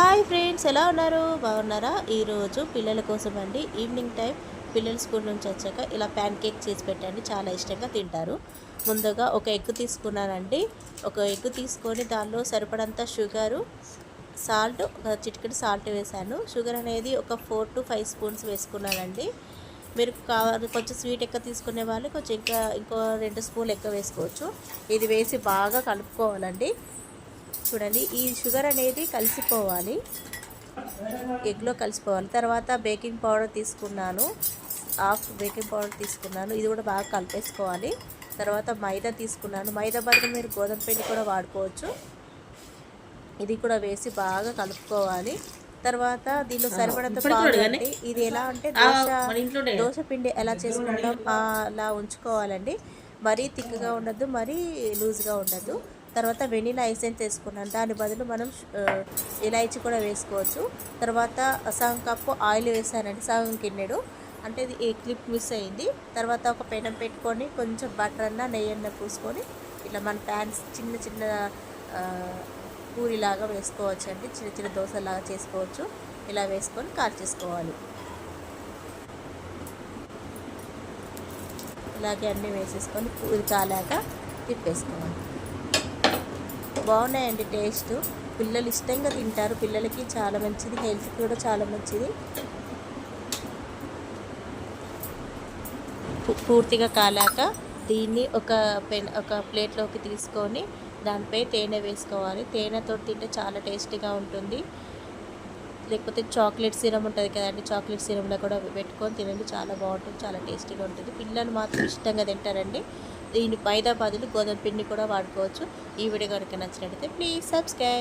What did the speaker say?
Hi friends ఎలా ఉన్నారు? బాగున్నారా? ఈరోజు పిల్లల కోసం అండి ఈవినింగ్ టైం పిల్లలు స్కూల్ నుంచి వచ్చాక ఇలా ప్యాన్ కేక్ చేసి పెట్టండి చాలా ఇష్టంగా తింటారు. ముందుగా ఒక ఎగ్ తీసుకున్నానండి. ఒక ఎగ్ తీసుకొని దానిలో సరిపడంత షుగరు సాల్ట్ ఒక చిటికెడు సాల్ట్ వేశాను. షుగర్ అనేది ఒక ఫోర్ టు ఫైవ్ స్పూన్స్ వేసుకున్నానండి. మీరు కావాలి కొంచెం స్వీట్ ఎక్కువ తీసుకునే వాళ్ళు కొంచెం ఇంకా ఇంకో రెండు స్పూన్లు ఎక్కువ వేసుకోవచ్చు. ఇది వేసి బాగా కలుపుకోవాలండి. చూడండి ఈ షుగర్ అనేది కలిసిపోవాలి. ఎగ్లో కలిసిపోవాలి. తర్వాత బేకింగ్ పౌడర్ తీసుకున్నాను. హాఫ్ బేకింగ్ పౌడర్ తీసుకున్నాను. ఇది కూడా బాగా కలిపేసుకోవాలి. తర్వాత మైదా తీసుకున్నాను. మైదా బదులు మీరు గోధుమ పిండి కూడా వాడుకోవచ్చు. ఇది కూడా వేసి బాగా కలుపుకోవాలి. తర్వాత దీనిలో సరిపడంత పాలు అండి. ఇది ఎలా అంటే దోశ దోశ పిండి ఎలా చేసుకుంటాం అలా ఉంచుకోవాలండి. మరీ థిక్గా ఉండద్దు మరీ లూజ్గా ఉండద్దు. తర్వాత వెనీలా ఐసెన్స్ తీసుకున్నాను. దాని బదులు మనం ఆ, ఇలాయచి కూడా వేసుకోవచ్చు. తర్వాత సగం కప్పు ఆయిల్ వేసానండి సగం కిన్నెడు అంటే ఇది ఏ క్లిప్ మిస్ అయింది. తర్వాత ఒక పెనం పెట్టుకొని కొంచెం బటర్ అన్న నెయ్యి అన్న పూసుకొని ఇట్లా మన ప్యాన్స్ చిన్న చిన్న పూరిలాగా వేసుకోవచ్చు అండి చిన్న చిన్న దోశలాగా చేసుకోవచ్చు. ఇలా వేసుకొని కాల్చేసుకోవాలి ఇలాగే అన్నీ వేసేసుకొని పూరి కాలాక తిప్పేసుకోవాలి. బాగున్నాయండి టేస్ట్. పిల్లలు ఇష్టంగా తింటారు. పిల్లలకి చాలా మంచిది. హెల్త్కి కూడా చాలా మంచిది. పూర్తిగా కాలాక దీన్ని ఒక పెన్ ఒక ప్లేట్లోకి తీసుకొని దానిపై తేనె వేసుకోవాలి. తేనెతో తింటే చాలా టేస్టీగా ఉంటుంది. లేకపోతే చాక్లెట్ సిరం ఉంటుంది కదండి చాక్లెట్ సిరంలో కూడా పెట్టుకొని తినండి. చాలా బాగుంటుంది చాలా టేస్టీగా ఉంటుంది. పిల్లలు మాత్రం ఇష్టంగా తింటారండి. దీని మైదా బదులు గోధుమ పిండి కూడా వాడుకోవచ్చు. ఈ వీడియో కనుక నచ్చినట్లయితే ప్లీజ్ సబ్స్క్రైబ్